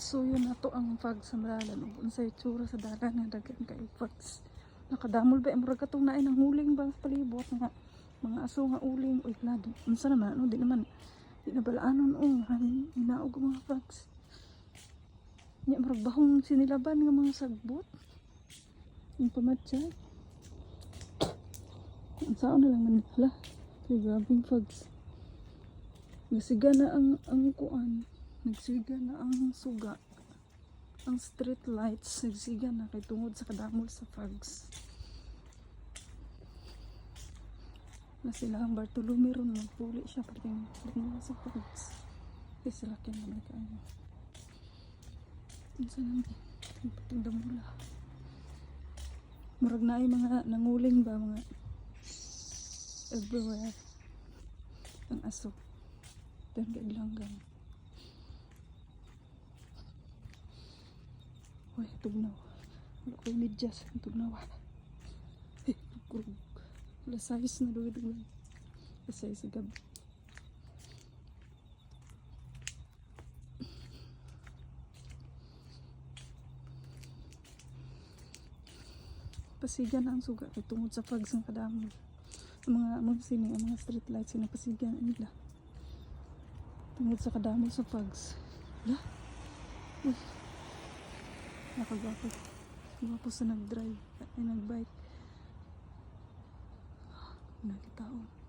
So yun na to ang fog sa dalan. Ug unsay tsura sa dalan nga daghan kay fogs. Nakadamol ba murag katong naay ng huling ba palibot nga mga aso nga uling uy lad. Unsa naman ano di naman di na balaanon oh han hinaog ang mga fogs. Nya murag bahong sinilaban nga mga sagbot. Yung pamatsyay. Ang saan na lang man hala. Kay grabing fogs. Nasiga na ang ang kuan. Nagsiga na ang suga. Ang street lights nagsiga na kay tungod sa kadamol sa fogs. Na sila ang Bartolome ron magpuli siya pating pating sa fogs. Kay sila kaya naman kayo. Unsa nang pating damula. Murag na ay mga nanguling ba mga everywhere. Ang aso. Doon kay langgang. Uy, tugnaw. Wala ko'y medyas. Tugnaw. Eh, kurug. Wala size na doon doon. Kasi sa gabi. Pasigan ang suga kay tungod sa fags ng kadamo. Ang mga mga sini, ang mga street lights sinapasigan nila. Tungod sa kadamo sa fags. Wala. Nakagwapo. Gwapo sa nag-drive. Ay, nag-bike. Nakita ko.